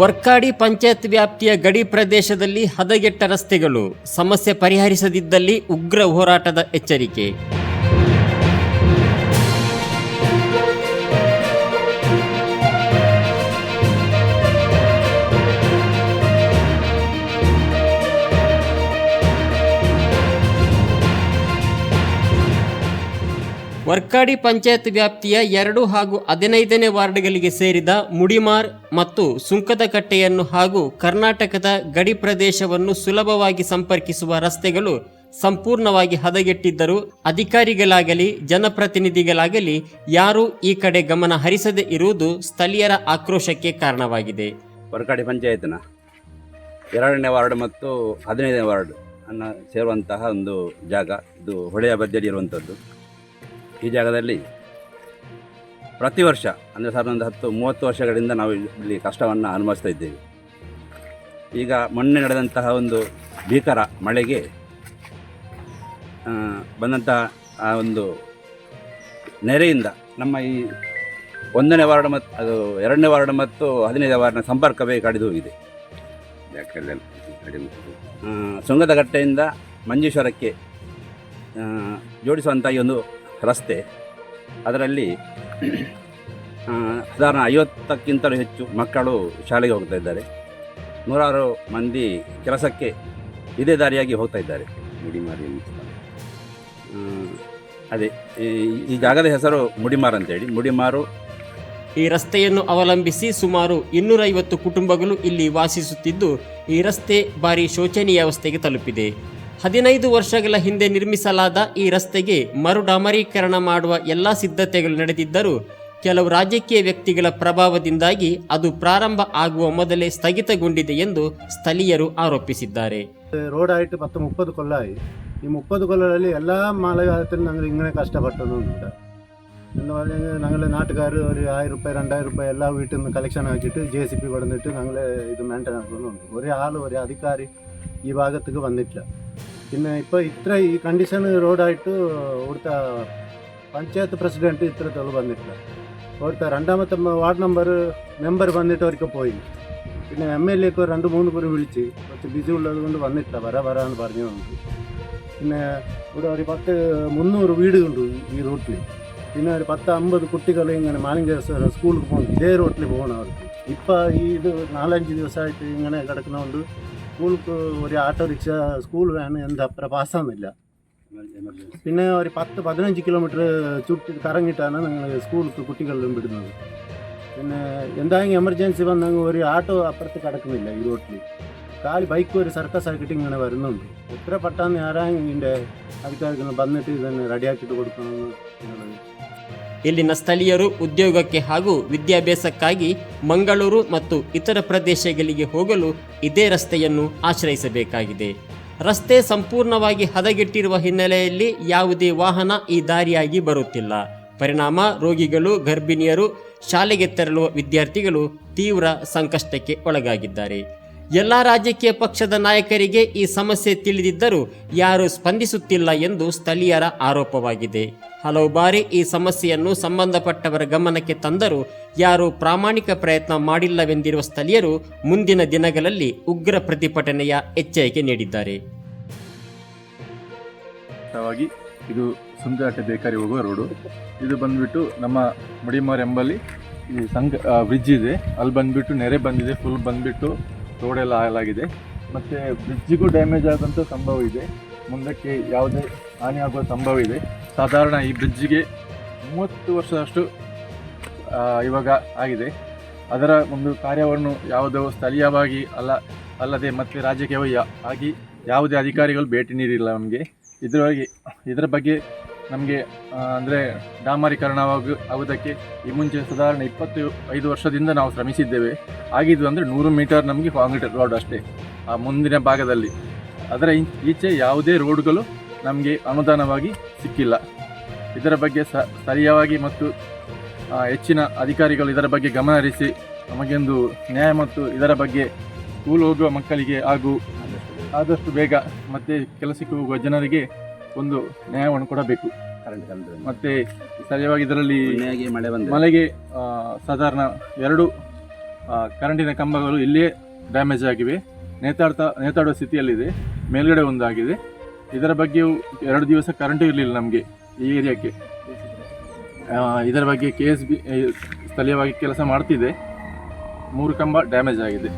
ವರ್ಕಾಡಿ ಪಂಚಾಯತ್ ವ್ಯಾಪ್ತಿಯ ಗಡಿ ಪ್ರದೇಶದಲ್ಲಿ ಹದಗೆಟ್ಟ ರಸ್ತೆಗಳು ಸಮಸ್ಯೆ ಪರಿಹರಿಸದಿದ್ದಲ್ಲಿ ಉಗ್ರ ಹೋರಾಟದ ಎಚ್ಚರಿಕೆ. ವರ್ಕಾಡಿ ಪಂಚಾಯತ್ ವ್ಯಾಪ್ತಿಯ ಎರಡು ಹಾಗೂ ಹದಿನೈದನೇ ವಾರ್ಡ್ಗಳಿಗೆ ಸೇರಿದ ಮುಡಿಮಾರ್ ಮತ್ತು ಸುಂಕದಕಟ್ಟೆಯನ್ನು ಹಾಗೂ ಕರ್ನಾಟಕದ ಗಡಿ ಪ್ರದೇಶವನ್ನು ಸುಲಭವಾಗಿ ಸಂಪರ್ಕಿಸುವ ರಸ್ತೆಗಳು ಸಂಪೂರ್ಣವಾಗಿ ಹದಗೆಟ್ಟಿದ್ದರೂ ಅಧಿಕಾರಿಗಳಾಗಲಿ, ಜನಪ್ರತಿನಿಧಿಗಳಾಗಲಿ ಯಾರೂ ಈ ಕಡೆ ಗಮನ ಹರಿಸದೇ ಇರುವುದು ಸ್ಥಳೀಯರ ಆಕ್ರೋಶಕ್ಕೆ ಕಾರಣವಾಗಿದೆ. ವರ್ಕಾಡಿ ಪಂಚಾಯತ್ನ ಎರಡನೇ ವಾರ್ಡ್ ಮತ್ತು ಹದಿನೈದನೇ ವಾರ್ಡ್ ಅನ್ನ ಸೇರುವಂತಹ ಒಂದು ಜಾಗ. ಇದು ಹೊಳೆಯ ಬದಿಯಲ್ಲಿ ಇರುವಂಥದ್ದು ಈ ಜಾಗದಲ್ಲಿ ಪ್ರತಿ ವರ್ಷ, ಅಂದರೆ ಸಾವಿರದ ಒಂದು ಹತ್ತು ಮೂವತ್ತು ವರ್ಷಗಳಿಂದ ನಾವು ಇಲ್ಲಿ ಕಷ್ಟವನ್ನು ಅನುಭವಿಸ್ತಾ ಇದ್ದೇವೆ. ಈಗ ಮೊನ್ನೆ ನಡೆದಂತಹ ಒಂದು ಭೀಕರ ಮಳೆಗೆ ಬಂದಂತಹ ಆ ಒಂದು ನೆರೆಯಿಂದ ನಮ್ಮ ಈ ಒಂದನೇ ವಾರ್ಡ್ ಮತ್ತು ಅದು ಎರಡನೇ ವಾರ್ಡ್ ಮತ್ತು ಹದಿನೈದನೇ ವಾರ್ಡ್ನ ಸಂಪರ್ಕವೇ ಕಡಿದು ಹೋಗಿದೆ. ಸುಂಗದಗಟ್ಟೆಯಿಂದ ಮಂಜೇಶ್ವರಕ್ಕೆ ಜೋಡಿಸುವಂಥ ಈ ಒಂದು ರಸ್ತೆ. ಅದರಲ್ಲಿ ಸಾಧಾರಣ ಐವತ್ತಕ್ಕಿಂತಲೂ ಹೆಚ್ಚು ಮಕ್ಕಳು ಶಾಲೆಗೆ ಹೋಗ್ತಾ ಇದ್ದಾರೆ. ನೂರಾರು ಮಂದಿ ಕೆಲಸಕ್ಕೆ ಇದೇ ದಾರಿಯಾಗಿ ಹೋಗ್ತಾ ಇದ್ದಾರೆ. ಮುಡಿಮಾರಿ ಅದೇ, ಈ- ಈ ಜಾಗದ ಹೆಸರು ಮುಡಿಮಾರ್ ಅಂತೇಳಿ ಮುಡಿಮಾರು. ಈ ರಸ್ತೆಯನ್ನು ಅವಲಂಬಿಸಿ ಸುಮಾರು ಇನ್ನೂರೈವತ್ತು ಕುಟುಂಬಗಳು ಇಲ್ಲಿ ವಾಸಿಸುತ್ತಿದ್ದು ಈ ರಸ್ತೆ ಭಾರಿ ಶೋಚನೀಯ ಅವಸ್ಥೆಗೆ ತಲುಪಿದೆ. ಹದಿನೈದು ವರ್ಷಗಳ ಹಿಂದೆ ನಿರ್ಮಿಸಲಾದ ಈ ರಸ್ತೆಗೆ ಮರು ಡಾಮರೀಕರಣ ಮಾಡುವ ಎಲ್ಲ ಸಿದ್ಧತೆಗಳು ನಡೆದಿದ್ದರೂ ಕೆಲವು ರಾಜಕೀಯ ವ್ಯಕ್ತಿಗಳ ಪ್ರಭಾವದಿಂದಾಗಿ ಅದು ಪ್ರಾರಂಭ ಆಗುವ ಮೊದಲೇ ಸ್ಥಗಿತಗೊಂಡಿದೆ ಎಂದು ಸ್ಥಳೀಯರು ಆರೋಪಿಸಿದ್ದಾರೆ. ರೋಡ್ ಆಯಿತು ಮತ್ತು ಮುಪ್ಪದು ಕೊಲ್ಲಾಯಿ ಈ ಮುಪ್ಪದು ಕೊಲ್ಲಾಯಲ್ಲಿ ಎಲ್ಲ ಮಾಲೆಗಾರ ಇಂಗನೇ ಕಷ್ಟಪಟ್ಟು ನಂಗೆ ನಾಟಕಾರು ಅವ್ರಿಗೆ ಆಯ್ ರೂಪಾಯಿ ರೆಂಡಾಯ್ ರೂಪಾಯಿ ಎಲ್ಲ ವೀಟನ್ನು ಕಲೆಕ್ಷನ್ ಹಾಕಿಟ್ಟು ಜೆ ಸಿ ಪಿ ಬಡಿದಿಟ್ಟು ಇದು ಮೇಂಟೈನ್ ಆಗ್ಬೋದು ಒಂದು ಒರೇ ಹಾಲು, ಒರೇ ಅಧಿಕಾರಿ ಈ ಭಾಗತ್ತಿಗೆ ಬಂದಿಟ್ಟ പിന്നെ ഇപ്പോൾ ഇത്ര ഈ കണ്ടീഷൻ റോഡായിട്ട് ഇവിടുത്തെ പഞ്ചായത്ത് പ്രസിഡന്റ് ഇത്രത്തോളം വന്നിട്ടില്ല. ഇവിടുത്തെ രണ്ടാമത്തെ വാർഡ് നമ്പർ മെമ്പർ വന്നിട്ട് അവർക്ക് പോയി. പിന്നെ എം എൽ എക്ക് രണ്ട് മൂന്ന് പേര് വിളിച്ച് കുറച്ച് ബിസി ഉള്ളത് കൊണ്ട് വന്നിട്ടില്ല. വരാ വരാന്ന് പറഞ്ഞു വന്നത് പിന്നെ ഇവിടെ ഒരു പത്ത് മുന്നൂറ് വീടുണ്ട് ഈ റൂട്ടിൽ പിന്നെ ഒരു പത്ത് അമ്പത് കുട്ടികൾ ഇങ്ങനെ മാലിംഗേശ്വരം സ്കൂളിൽ പോകണം. ഇതേ റോട്ടിൽ പോകണം അവർക്ക്. ഇപ്പോൾ ഈ ഇത് നാലഞ്ച് ദിവസമായിട്ട് ഇങ്ങനെ കിടക്കുന്നതുകൊണ്ട് സ്കൂൾക്ക് ഒരു ഓട്ടോറിക്ഷ സ്കൂൾ വാൻ എന്താ പാസ്സാകുന്നില്ല പിന്നെ ഒരു പത്ത് പതിനഞ്ച് കിലോമീറ്റർ ചുറ്റി കറങ്ങിയിട്ടാണ് ഞങ്ങൾ സ്കൂൾക്ക് കുട്ടികളിലും വിടുന്നത്. പിന്നെ എന്തായെങ്കിലും എമർജൻസി വന്നെങ്കിൽ ഒരു ആട്ടോ അപ്പുറത്ത് കിടക്കുന്നില്ല ഈ റോട്ടിൽ കാൽ ബൈക്ക് ഒരു സർക്കസ് ആക്കിയിട്ട് ഇങ്ങനെ വരുന്നുണ്ട്. എത്ര പെട്ടെന്ന് ആരായെങ്കിലും ഇതിന്റെ അധികാരികൾ വന്നിട്ട് ഇതന്നെ റെഡിയാക്കിയിട്ട് കൊടുക്കണമെന്ന് ಇಲ್ಲಿನ ಸ್ಥಳೀಯರು ಉದ್ಯೋಗಕ್ಕೆ ಹಾಗೂ ವಿದ್ಯಾಭ್ಯಾಸಕ್ಕಾಗಿ ಮಂಗಳೂರು ಮತ್ತು ಇತರ ಪ್ರದೇಶಗಳಿಗೆ ಹೋಗಲು ಇದೇ ರಸ್ತೆಯನ್ನು ಆಶ್ರಯಿಸಬೇಕಾಗಿದೆ. ರಸ್ತೆ ಸಂಪೂರ್ಣವಾಗಿ ಹದಗೆಟ್ಟಿರುವ ಹಿನ್ನೆಲೆಯಲ್ಲಿ ಯಾವುದೇ ವಾಹನ ಈ ದಾರಿಯಾಗಿ ಬರುತ್ತಿಲ್ಲ. ಪರಿಣಾಮ, ರೋಗಿಗಳು, ಗರ್ಭಿಣಿಯರು, ಶಾಲೆಗೆ ತೆರಳುವ ವಿದ್ಯಾರ್ಥಿಗಳು ತೀವ್ರ ಸಂಕಷ್ಟಕ್ಕೆ ಒಳಗಾಗಿದ್ದಾರೆ. ಎಲ್ಲ ರಾಜಕೀಯ ಪಕ್ಷದ ನಾಯಕರಿಗೆ ಈ ಸಮಸ್ಯೆ ತಿಳಿದಿದ್ದರೂ ಯಾರೂ ಸ್ಪಂದಿಸುತ್ತಿಲ್ಲ ಎಂದು ಸ್ಥಳೀಯರ ಆರೋಪವಾಗಿದೆ. ಹಲವು ಬಾರಿ ಈ ಸಮಸ್ಯೆಯನ್ನು ಸಂಬಂಧಪಟ್ಟವರ ಗಮನಕ್ಕೆ ತಂದರೂ ಯಾರೂ ಪ್ರಾಮಾಣಿಕ ಪ್ರಯತ್ನ ಮಾಡಿಲ್ಲವೆಂದಿರುವ ಸ್ಥಳೀಯರು ಮುಂದಿನ ದಿನಗಳಲ್ಲಿ ಉಗ್ರ ಪ್ರತಿಭಟನೆಯ ಎಚ್ಚರಿಕೆ ನೀಡಿದ್ದಾರೆ. ಇದು ಸುಂದರಾಟ ಬೇಕರಿ ಹೋಗುವ ರೋಡು. ಇದು ಬಂದ್ಬಿಟ್ಟು ನಮ್ಮ ಮುಡಿಮಾರ್ ಎಂಬಲ್ಲಿ ಈ ಸಂಘ ಬ್ರಿಡ್ಜ್ ಇದೆ. ಅಲ್ಲಿ ಬಂದ್ಬಿಟ್ಟು ನೆರೆ ಬಂದಿದೆ, ಫುಲ್ ಬಂದ್ಬಿಟ್ಟು ರೋಡೆಲ್ಲ ಹಾಳಾಗಿದೆ ಮತ್ತು ಬ್ರಿಡ್ಜಿಗೂ ಡ್ಯಾಮೇಜ್ ಆದಂಥ ಸಂಭವ ಇದೆ. ಮುಂದಕ್ಕೆ ಯಾವುದೇ ಹಾನಿ ಆಗುವ ಸಂಭವ ಇದೆ. ಸಾಧಾರಣ ಈ ಬ್ರಿಡ್ಜಿಗೆ ಮೂವತ್ತು ವರ್ಷದಷ್ಟು ಇವಾಗ ಆಗಿದೆ. ಅದರ ಒಂದು ಕಾರ್ಯವನ್ನು ಯಾವುದೋ ಸ್ಥಳೀಯವಾಗಿ ಅಲ್ಲ, ಅಲ್ಲದೆ ಮತ್ತು ರಾಜಕೀಯವಾಗಿ ಆಗಿ ಯಾವುದೇ ಅಧಿಕಾರಿಗಳು ಭೇಟಿ ನೀಡಿಲ್ಲ ನಮಗೆ. ಇದರೊಳಗೆ, ಇದರ ಬಗ್ಗೆ ನಮಗೆ ಅಂದರೆ ಡಾಮರೀಕರಣವಾಗಿ ಆಗುವುದಕ್ಕೆ ಈ ಮುಂಚೆ ಸಾಧಾರಣ ಇಪ್ಪತ್ತು ಐದು ವರ್ಷದಿಂದ ನಾವು ಶ್ರಮಿಸಿದ್ದೇವೆ. ಆಗಿದ್ದು ಅಂದರೆ ನೂರು ಮೀಟರ್ ನಮಗೆ ಕಾಂಕ್ರೀಟ್ ರೋಡ್ ಅಷ್ಟೇ, ಆ ಮುಂದಿನ ಭಾಗದಲ್ಲಿ. ಅದರ ಈಚೆ ಯಾವುದೇ ರೋಡ್ಗಳು ನಮಗೆ ಅನುದಾನವಾಗಿ ಸಿಕ್ಕಿಲ್ಲ. ಇದರ ಬಗ್ಗೆ ಸ ಸ್ಥಳೀಯವಾಗಿ ಮತ್ತು ಹೆಚ್ಚಿನ ಅಧಿಕಾರಿಗಳು ಇದರ ಬಗ್ಗೆ ಗಮನ ಹರಿಸಿ, ನಮಗೆಂದು ನ್ಯಾಯ ಮತ್ತು ಇದರ ಬಗ್ಗೆ ಸ್ಕೂಲ್ ಹೋಗುವ ಮಕ್ಕಳಿಗೆ ಹಾಗೂ ಆದಷ್ಟು ಬೇಗ ಮತ್ತು ಕೆಲಸಕ್ಕೆ ಹೋಗುವ ಜನರಿಗೆ ಒಂದು ನ್ಯಾಯವನ್ನು ಕೊಡಬೇಕು. ಮತ್ತೆ ಸ್ಥಳೀಯವಾಗಿ ಇದರಲ್ಲಿ ಮಳೆ ಬಂದ ಮಳೆಗೆ ಸಾಧಾರಣ ಎರಡು ಕರೆಂಟಿನ ಕಂಬಗಳು ಇಲ್ಲೇ ಡ್ಯಾಮೇಜ್ ಆಗಿವೆ. ನೇತಾಡ್ತಾ ನೇತಾಡುವ ಸ್ಥಿತಿಯಲ್ಲಿದೆ. ಮೇಲ್ಗಡೆ ಒಂದಾಗಿದೆ. ಇದರ ಬಗ್ಗೆಯೂ ಎರಡು ದಿವಸ ಕರೆಂಟ್ ಇರಲಿಲ್ಲ ನಮಗೆ ಈ ಏರಿಯಾಕ್ಕೆ. ಇದರ ಬಗ್ಗೆ ಕೆ ಎಸ್ ಬಿ ಸ್ಥಳೀಯವಾಗಿ ಕೆಲಸ ಮಾಡ್ತಿದೆ. ಮೂರು ಕಂಬ ಡ್ಯಾಮೇಜ್ ಆಗಿದೆ.